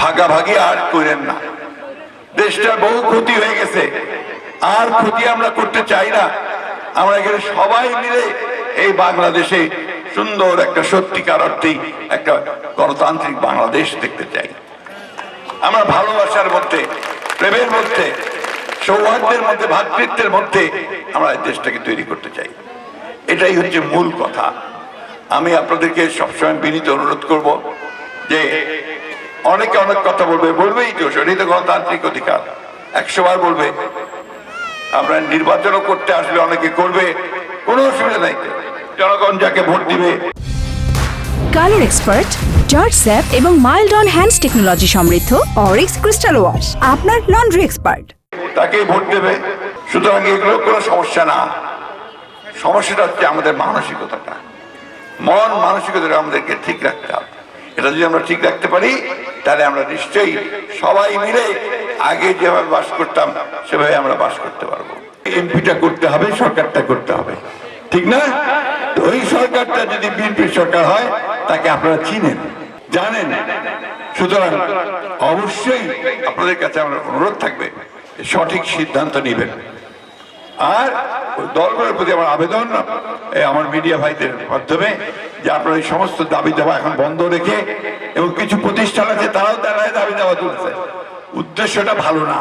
ভাগাভাগি আর করেন না। দেশটার বহু ক্ষতি হয়ে গেছে। আর ক্ষতি আমরা করতে চাই না। আমরা এখানে সবাই মিলে এই বাংলাদেশে সুন্দর একটা সত্যিকার অর্থে একটা গণতান্ত্রিক বাংলাদেশ দেখতে চাই। আমরা ভালোবাসার মধ্যে, প্রেমের মধ্যে, সৌহার্দ্যের মধ্যে ভ্রাতৃত্বের মধ্যে আমরা এই দেশটাকে তৈরি করতে চাই। এটাই হচ্ছে মূল কথা। আমি আপনাদেরকে সবসময় বিনীত অনুরোধ করব যে অনেকে অনেক কথা বলবে বলবেই তো সেটাই তো গণতান্ত্রিক অধিকার। একশো বার বলবে। আমরা নির্বাচনও করতে আসলে অনেকে করবে কোনো অসুবিধা নাই। জনগণ যাকে ভোট দিবে। কালার এক্সপার্ট জর্জ স্যাপ এবং মাইল্ড অন হ্যান্ডস টেকনোলজি সমৃদ্ধ অরিক্স ক্রিস্টাল ওয়াশ আপনার লন্ড্রি এক্সপার্ট। তাকে ভোট দেবে। সুতরাং এগুলো কোনো সমস্যা না। সমস্যাটা হচ্ছে আমাদের মানসিকতাটা। মন মানসিকতাটা আমাদেরকে ঠিক রাখতে হবে। এটা যদি আমরা ঠিক রাখতে পারি তাহলে আমরা নিশ্চয়ই সবাই মিলে আগে যেভাবে বাস করতাম, সেভাবে আমরা বাস করতে পারব। এমপিটা করতে হবে, সরকারটা করতে হবে। ঠিক না? তো ওই সরকারটা যদি বিএনপি সরকার হয়, তাকে আপনারা চিনেন, জানেন। সুতরাং অবশ্যই আপনাদের কাছে আমার অনুরোধ থাকবে সঠিক সিদ্ধান্ত নেবেন। আর দলগুলোর প্রতি আমার আবেদন আমার মিডিয়া ভাইদের মাধ্যমে যে আপনারা এই সমস্ত দাবি দেওয়া এখন বন্ধ রেখে এবং কিছু প্রতিষ্ঠান আছে, তারাও তারাই দাবি দেওয়া তুলছে। উদ্দেশ্যটা ভালো না।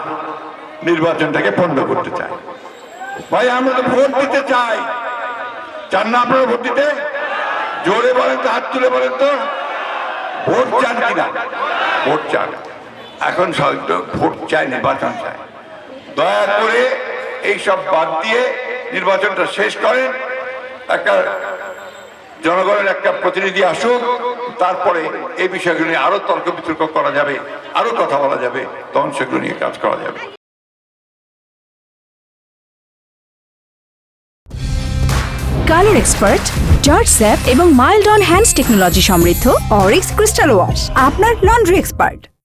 নির্বাচনটাকে পণ্ড করতে চায়। ভাই, আমরা তো ভোট দিতে চাই। চান না আপনারা ভোট দিতে? জোরে বলেন তো, হাত তুলে বলেন তো। ভোট চান কিনা? ভোট চান। এখন ভোট চাই নির্বাচন চায়। দয়া করে এইসব বাদ দিয়ে নির্বাচনটা শেষ করেন। একটা জনগণের একটা প্রতিনিধি আসুক, তারপরে এই বিষয়গুলো নিয়ে আরও তর্ক বিতর্ক করা যাবে, আরও কথা বলা যাবে, তখন সেগুলো নিয়ে কাজ করা যাবে। কালার এক্সপার্ট জর্জ স্যাপ এবং মাইল্ড অন হ্যান্ডস টেকনোলজি সমৃদ্ধ অরিক্স ক্রিস্টাল ওয়াশ আপনার লন্ড্রি এক্সপার্ট